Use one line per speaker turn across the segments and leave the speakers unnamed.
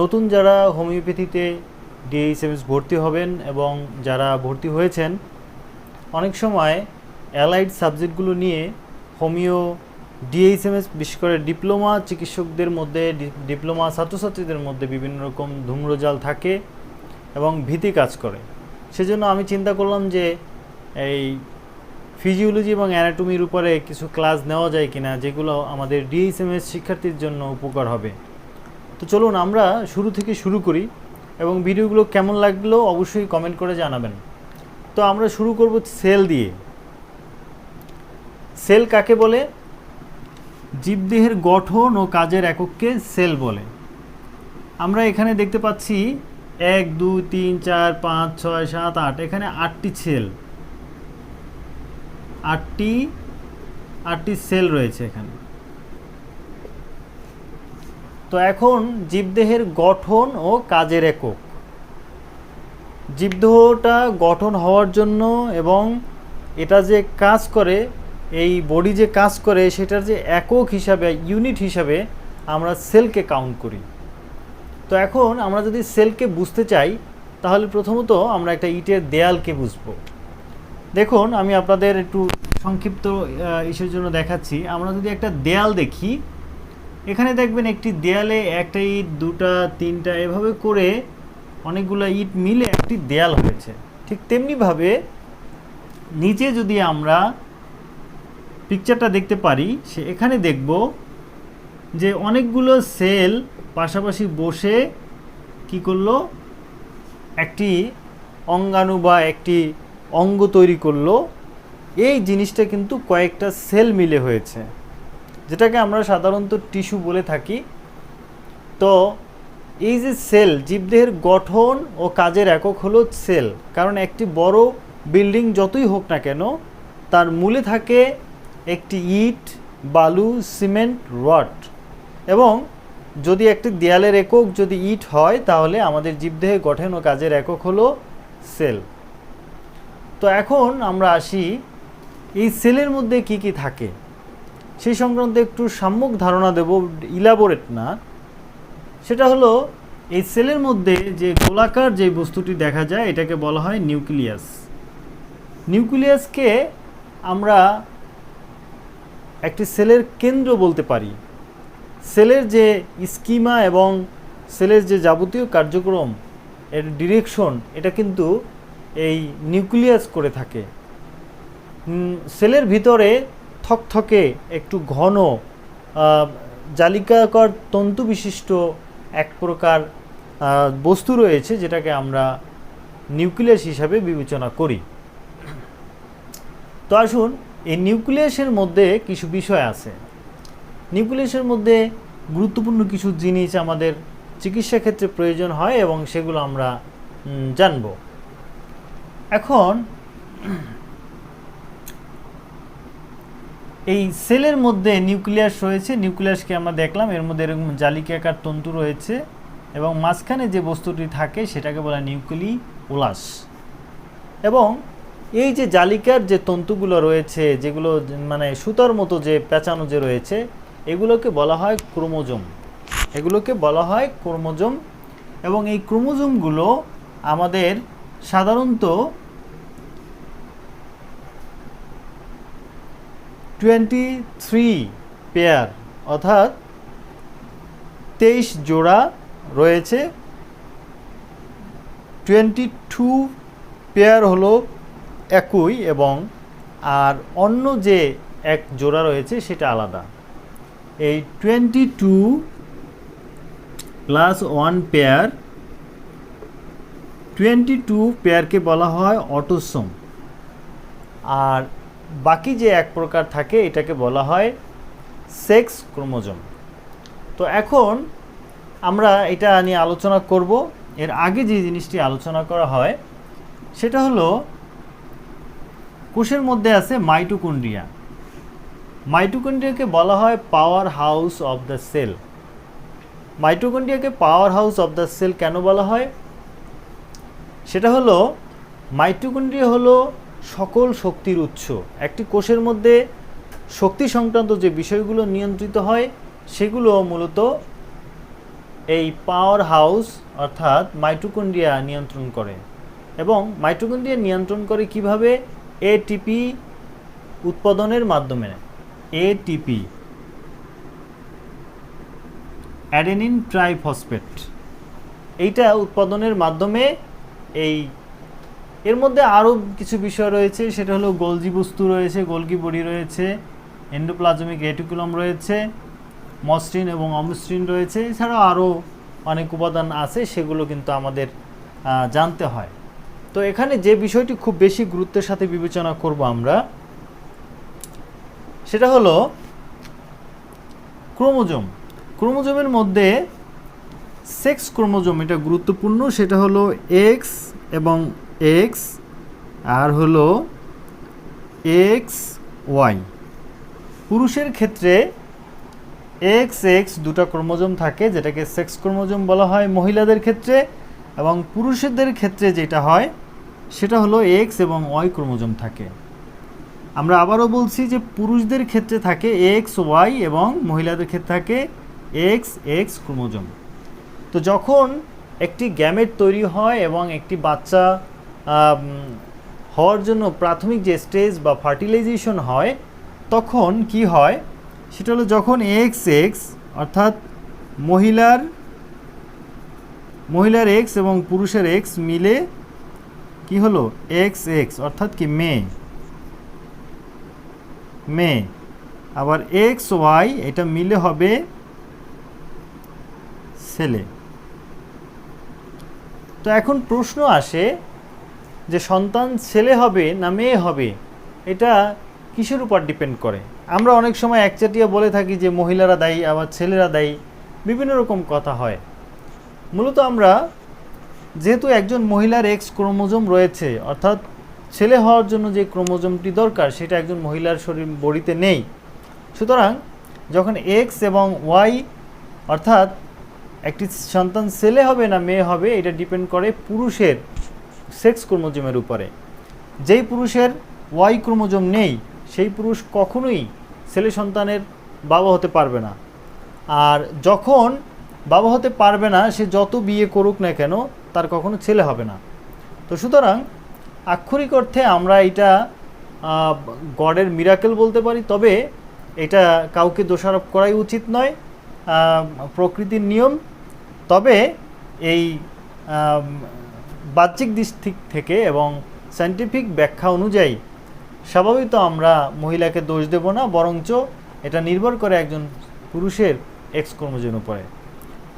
নতুন যারা হোমিওপ্যাথিতে ডিএইচএমএস ভর্তি হবেন এবং যারা ভর্তি হয়েছেন, অনেক সময় অ্যালাইড সাবজেক্টগুলো নিয়ে হোমিও ডিএইচএমএস বিশেষ করে ডিপ্লোমা চিকিৎসকদের মধ্যে ডিপ্লোমা ছাত্রছাত্রীদের মধ্যে বিভিন্ন রকম ধূম্রজাল থাকে এবং ভীতি কাজ করে। সেজন্য আমি চিন্তা করলাম যে এই ফিজিওলজি এবং অ্যানাটমির উপরে কিছু ক্লাস নেওয়া যায় কিনা, যেগুলো আমাদের ডিএইচএমএস শিক্ষার্থীর জন্য উপকার হবে। তো চলুন আমরা শুরু থেকে শুরু করি এবং ভিডিওগুলো কেমন লাগল অবশ্যই কমেন্ট করে জানাবেন। তো আমরা শুরু করব সেল দিয়ে। সেল কাকে বলে? জীবদেহের গঠন ও কাজের একককে সেল বলে। আমরা এখানে দেখতে পাচ্ছি এক, দুই, তিন, চার, পাঁচ, ছয়, সাত, আট, এখানে আটটি সেল। আটটি আটটি সেল রয়েছে এখানে। তো এখন জীবদেহের গঠন ও কাজের একক। জীবদেহটা গঠন হওয়ার জন্য এবং এটা যে কাজ করে, এই বডি যে কাজ করে, সেটার যে একক হিসাবে ইউনিট হিসাবে আমরা সেলকে কাউন্ট করি। তো এখন আমরা যদি সেলকে বুঝতে চাই, তাহলে প্রথমত আমরা একটা ইটের দেয়ালকে বুঝব। দেখুন, আমি আপনাদের একটু সংক্ষিপ্ত ইসের জন্য দেখাচ্ছি। আমরা যদি একটা দেয়াল দেখি এখানে দেখবেন একটি দেয়ালে একটা ইট, দুটা, তিনটা, এভাবে করে অনেকগুলো ইট মিলে একটি দেয়াল হয়েছে। ঠিক তেমনিভাবে নিচে যদি আমরা পিকচারটা দেখতে পারি, সে এখানে দেখব যে অনেকগুলো সেল পাশাপাশি বসে কি করল? একটি অঙ্গাণু বা একটি অঙ্গ তৈরি করল। এই জিনিসটা কিন্তু কয়েকটা সেল মিলে হয়েছে। যেটাকে আমরা সাধারণত টিস্যু বলে থাকি, তো এই যে সেল, জীবদেহের গঠন ও কাজের একক হলো সেল, কারণ একটি বড় বিল্ডিং যতই হোক না কেন, তার মূলে থাকে একটি ইট, বালু, সিমেন্ট, রড। এবং যদি একটি দেয়ালের একক যদি ইট হয়, তাহলে আমাদের জীবদেহের গঠন ও কাজের একক হলো সেল। তো এখন আমরা আসি, এই সেলের মধ্যে কি কি থাকে? সেই সংক্রান্ত একটু সাম্যক ধারণা দেব ইলাবোরেট না। সেটা হলো, এই সেলের মধ্যে যে গোলাকার যে বস্তুটি দেখা যায়, এটাকে বলা হয় নিউক্লিয়াস। নিউক্লিয়াসকে আমরা একটি সেলের কেন্দ্র বলতে পারি। সেলের যে স্কিমা এবং সেলের যে যাবতীয় কার্যক্রম, এর ডিরেকশন, এটা কিন্তু এই নিউক্লিয়াস করে থাকে। সেলের ভিতরে থকথকে, একটু ঘন জালিকাকর তন্তু বিশিষ্ট এক প্রকার বস্তু রয়েছে যেটাকে আমরা নিউক্লিয়াস হিসাবে বিবেচনা করি। তো আসুন, এই নিউক্লিয়াসের মধ্যে কিছু বিষয় আছে। নিউক্লিয়াসের মধ্যে গুরুত্বপূর্ণ কিছু জিনিস আমাদের চিকিৎসা ক্ষেত্রে প্রয়োজন হয় এবং সেগুলো আমরা জানব। এখন এই সেলের মধ্যে নিউক্লিয়াস রয়েছে, নিউক্লিয়াসকে আমরা দেখলাম, এর মধ্যে এরকম জালিকাকার তন্তু রয়েছে এবং মাঝখানে যে বস্তুটি থাকে সেটাকে বলা নিউক্লি ওলাস এবং এই যে জালিকার যে তন্তুগুলো রয়েছে, যেগুলো মানে সুতার মতো যে পেঁচানো যে রয়েছে, এগুলোকে বলা হয় ক্রোমোজোম। এগুলোকে বলা হয় ক্রোমোজোম এবং এই ক্রোমোজোমগুলো আমাদের সাধারণত টোয়েন্টি থ্রি পেয়ার অর্থাৎ তেইশ জোড়া রয়েছে। টোয়েন্টি টু পেয়ার হলো একই এবং আর অন্য যে এক জোড়া রয়েছে সেটা আলাদা। এই twenty two plus one pair twenty two পেয়ারকে বলা হয় অটোসোম আর বাকি যে এক প্রকার থাকে, এটাকে বলা হয় সেক্স ক্রোমোজোম। তো এখন আমরা এটা নিয়ে আলোচনা করব। এর আগে যে জিনিসটি আলোচনা করা হয়, সেটা হলো কোষের মধ্যে আছে মাইটোকন্ড্রিয়া। মাইটোকন্ড্রিয়াকে বলা হয় power house of the cell. মাইটোকন্ড্রিয়াকে power house of the cell কেন বলা হয়? সেটা হলো মাইটোকন্ড্রিয়া হলো সকল শক্তির উৎস। একটি কোষের মধ্যে শক্তি সংক্রান্ত যে বিষয়গুলো নিয়ন্ত্রিত হয়, সেগুলো মূলত এই পাওয়ার হাউস অর্থাৎ মাইটোকন্ড্রিয়া নিয়ন্ত্রণ করে। এবং মাইটোকন্ড্রিয়া নিয়ন্ত্রণ করে কীভাবে? এটিপি উৎপাদনের মাধ্যমে। এটিপি অ্যাডেনিন ট্রাইফসফেট এইটা উৎপাদনের মাধ্যমে এই এর মধ্যে আরও কিছু বিষয় রয়েছে, সেটা হলো গোলজি বস্তু রয়েছে, গোলকি বডি রয়েছে এন্ডোপ্লাজমিক রেটিকুলাম রয়েছে, মসৃণ এবং অমসৃণ রয়েছে, এছাড়াও আরও অনেক উপাদান আছে, সেগুলো কিন্তু আমাদের জানতে হয়। তো এখানে যে বিষয়টি খুব বেশি গুরুত্বের সাথে বিবেচনা করব আমরা, সেটা হলো ক্রোমোজোম। ক্রোমোজোমের মধ্যে সেক্স ক্রোমোজোম, এটা গুরুত্বপূর্ণ, সেটা হলো এক্স এবং এক্স আর হলো এক্স ওয়াই। পুরুষের ক্ষেত্রে এক্স এক্স দুটো ক্রোমোজোম থাকে, যেটাকে সেক্স ক্রোমোজোম বলা হয় মহিলাদের ক্ষেত্রে এবং পুরুষদের ক্ষেত্রে যেটা হয়, সেটা হলো এক্স এবং ওয়াই ক্রোমোজোম থাকে। আমরা আবারও বলছি যে পুরুষদের ক্ষেত্রে থাকে এক্স ওয়াই এবং মহিলাদের ক্ষেত্রে থাকে এক্স এক্স ক্রোমোজোম। তো যখন একটি গ্যামেট তৈরি হয় এবং একটি বাচ্চা হওয়ার জন্য প্রাথমিক যে স্টেজ বা ফার্টিলাইজেশন হয়, তখন কি হয়? সেটা হলো যখন এক্স এক্স অর্থাৎ মহিলার মহিলার এক্স এবং পুরুষের এক্স মিলে কি হলো? এক্স এক্স অর্থাৎ কি মেয়ে মেয়ে আবার এক্স ওয়াই এটা মিলে হবে ছেলে। তো এখন প্রশ্ন আসে যে সন্তান ছেলে হবে না মেয়ে হবে, এটা কিসের উপর ডিপেন্ড করে? আমরা অনেক সময় একচাটিয়া বলে থাকি যে মহিলারা দায়ী, আবার ছেলেরা দায়ী, বিভিন্ন রকম কথা হয়। মূলত আমরা যেহেতু একজন মহিলার এক্স ক্রোমোজোম রয়েছে, অর্থাৎ ছেলে হওয়ার জন্য যে ক্রোমোজোমটি দরকার, সেটা একজন মহিলার শরীর বডিতে নেই। সুতরাং যখন এক্স এবং ওয়াই অর্থাৎ একটি সন্তান ছেলে হবে না মেয়ে হবে, এটা ডিপেন্ড করে পুরুষের। সেক্স ক্রোমোজোমের উপরে। যেই পুরুষের ওয়াই ক্রোমোজোম নেই, সেই পুরুষ কখনোই ছেলে সন্তানের বাবা হতে পারবে না। আর যখন বাবা হতে পারবে না, সে যত বিয়ে করুক না কেন, তার কখনো ছেলে হবে না। তো সুতরাং আক্ষরিক অর্থে আমরা এটা গডের মিরাকেল বলতে পারি, তবে এটা কাউকে দোষারোপ করাই উচিত নয় প্রকৃতির নিয়ম। তবে এই বাহ্যিক দিক থেকে এবং সায়েন্টিফিক ব্যাখ্যা অনুযায়ী, স্বাভাবিক তো আমরা মহিলাকে দোষ দেব না, বরঞ্চ এটা নির্ভর করে একজন পুরুষের এক্স ক্রোমোজোমের উপরে।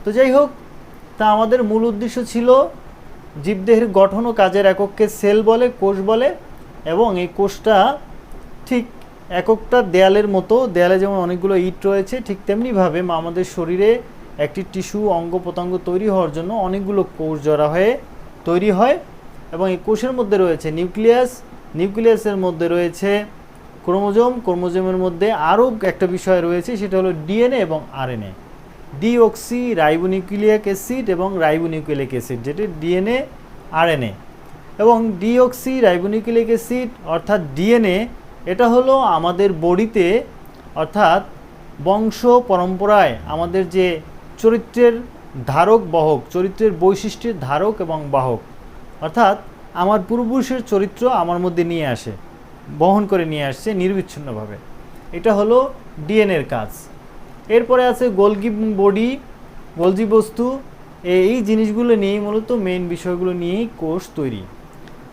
তো যাই হোক, তা আমাদের মূল উদ্দেশ্য ছিল জীবদেহের গঠন ও কাজের একককে সেল বলে, কোষ বলে, এবং এই কোষটা ঠিক এককটা দেয়ালের মতো, দেয়ালে যেমন অনেকগুলো ইট রয়েছে, ঠিক তেমনিভাবে আমাদের শরীরে একটি টিস্যু, অঙ্গ প্রত্যঙ্গ তৈরি হওয়ার জন্য অনেকগুলো কোষ জড়া হয়ে তৈরি হয় এবং এই কোষের মধ্যে রয়েছে নিউক্লিয়াস। নিউক্লিয়াসের মধ্যে রয়েছে ক্রোমোজোম। ক্রোমোজোমের মধ্যে আরও একটা বিষয় রয়েছে, সেটা হলো ডিএনএ এবং আরএনএ। ডিঅক্সি রাইবোনিউক্লিয়াক অ্যাসিড এবং রাইবোনিউক্লিক অ্যাসিড, যেটি ডিএনএ, আরএনএ। এবং ডিঅক্সি রাইবোনিউক্লিক অ্যাসিড অর্থাৎ ডিএনএ, এটা হলো আমাদের বডিতে, অর্থাৎ বংশ পরম্পরায় আমাদের যে চরিত্রের ধারক বাহক, চরিত্রের বৈশিষ্ট্যের ধারক এবং বাহক। অর্থাৎ, আমার পূর্বপুরুষের চরিত্র আমার মধ্যে নিয়ে আসে, বহন করে নিয়ে আসছে নির্বিচ্ছিন্নভাবে। এটা হলো ডিএনএর কাজ। এরপরে আছে গোলগি বডি, গোলজি বস্তু। এই জিনিসগুলো নিয়েই মূলত মেইন বিষয়গুলো নিয়েই কোর্স তৈরি।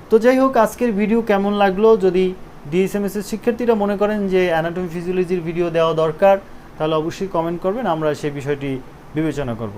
তো যাই হোক, আজকের ভিডিও কেমন লাগল? যদি ডিএসএমএস এর শিক্ষার্থীরা মনে করেন যে অ্যানাটমি ফিজিওলজির ভিডিও দেওয়া দরকার, তাহলে অবশ্যই কমেন্ট করবেন, আমরা সেই বিষয়টি বিবেচনা করব।